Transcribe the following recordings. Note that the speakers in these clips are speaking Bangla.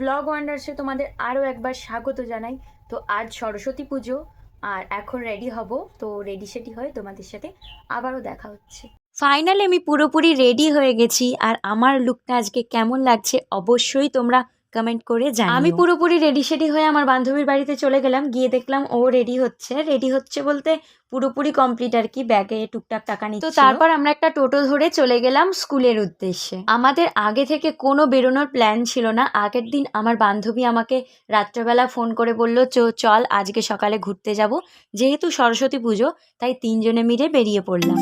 ব্লগ ওয়ান্ডার্সে তোমাদের আরও একবার স্বাগত জানাই। তো আজ সরস্বতী পুজো, আর এখন রেডি হব। তো রেডি সেটি হয়ে তোমাদের সাথে আবারও দেখা হচ্ছে। ফাইনালি আমি পুরোপুরি রেডি হয়ে গেছি, আর আমার লুকটা আজকে কেমন লাগছে অবশ্যই তোমরা কমেন্ট করে জানিও। আমি পুরোপুরি রেডি সেডি হয়ে আমার বান্ধবীর বাড়িতে চলে গেলাম গিয়ে দেখলাম ও রেডি হচ্ছে। রেডি হচ্ছে বলতে পুরোপুরি কমপ্লিট আর কি ব্যাগে টুকটাক টাকা নিচ্ছে তো তারপর আমরা একটা টোটো ধরে চলে গেলাম স্কুলের উদ্দেশ্যে। আমাদের আগে থেকে কোনো বেরোনোর প্ল্যান ছিল না। আগের দিন আমার বান্ধবী আমাকে রাত্রেবেলা ফোন করে বলল চো চল আজকে সকালে ঘুরতে যাব। যেহেতু সরস্বতী পুজো তাই তিনজনে মিলে বেরিয়ে পড়লাম।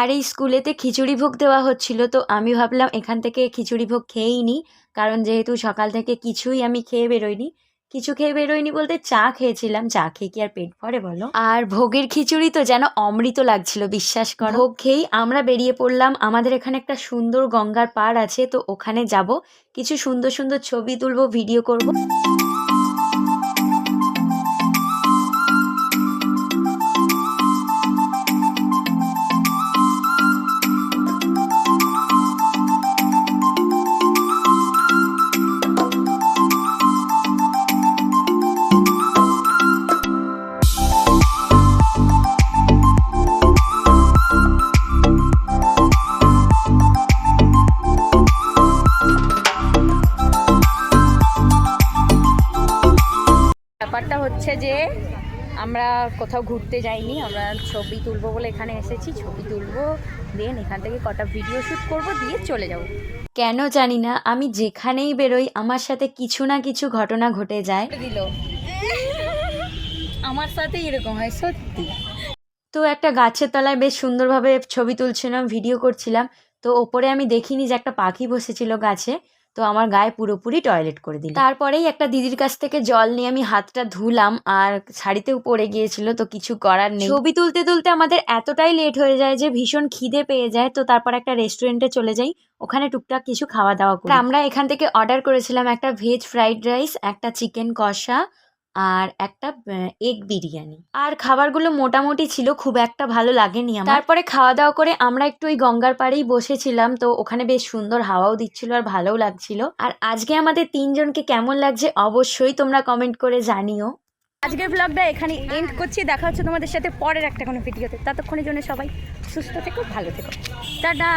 আর এই স্কুলেতে খিচুড়ি ভোগ দেওয়া হচ্ছিল, তো আমি ভাবলাম এখান থেকে খিচুড়ি ভোগ খেয়েই নি, কারণ যেহেতু সকাল থেকে কিছুই আমি খেয়ে বেরোইনি। কিছু খেয়ে বেরোয়নি বলতে চা খেয়েছিলাম। চা খেয়ে কি আর পেট ভরে বলো? আর ভোগের খিচুড়ি তো যেন অমৃত লাগছিল, বিশ্বাস করো। ভোগ খেয়েই আমরা বেরিয়ে পড়লাম। আমাদের এখানে একটা সুন্দর গঙ্গার পাড় আছে, তো ওখানে যাব। কিছু সুন্দর সুন্দর ছবি তুলবো ভিডিও করব। ব্যাপারটা হচ্ছে যে আমরা কোথাও ঘুরতে যাইনি আমরা ছবি তুলবো বলে এখানে এসেছি ছবি তুলবো দেন এখান থেকে কটা ভিডিও শ্যুট করব দিয়ে চলে যাব। কেন জানি না আমি যেখানেই বেরোই আমার সাথে কিছু না কিছু ঘটনা ঘটে যায়। দিল। আমার সাথে এরকম হয় সত্যি। তো একটা গাছের তলায় বেশ সুন্দরভাবে ছবি তুলছিলাম ভিডিও করছিলাম। তো ওপরে আমি দেখিনি যে একটা পাখি বসেছিল গাছে। তো আমার গায়ে পুরোপুরি টয়লেট করে দিল। তারপরেই একটা দিদির কাছ থেকে জল নিয়ে আমি হাতটা ধুলাম আর শাড়িতেও পড়ে গিয়েছিল, তো কিছু করার নেই। ছবি তুলতে তুলতে আমাদের এতটাই লেট হয়ে যায় যে ভীষণ খিদে পেয়ে যায়, তো তারপর একটা রেস্টুরেন্টে চলে যাই, ওখানে টুকটাক কিছু খাওয়া দাওয়া করি। আমরা এখান থেকে অর্ডার করেছিলাম একটা ভেজ ফ্রাইড রাইস একটা চিকেন কষা আর একটা এগ বিরিয়ানি। আর খাবারগুলো মোটামুটি ছিল, খুব একটা ভালো লাগেনি আমার। তারপরে খাওয়া দাওয়া করে আমরা একটু ওই গঙ্গার পাড়েই বসেছিলাম, তো ওখানে বেশ সুন্দর হাওয়াও দিচ্ছিল আর ভালোও লাগছিল। আর আজকে আমাদের তিনজনকে কেমন লাগছে অবশ্যই তোমরা কমেন্ট করে জানিও। আজকের ব্লগটা এখানে এন্ড করছি, দেখা হচ্ছে তোমাদের সাথে পরের একটা কোনো ভিডিওতে ততক্ষণের জন্য সবাই সুস্থ থেকো, ভালো থেকো। টাটা!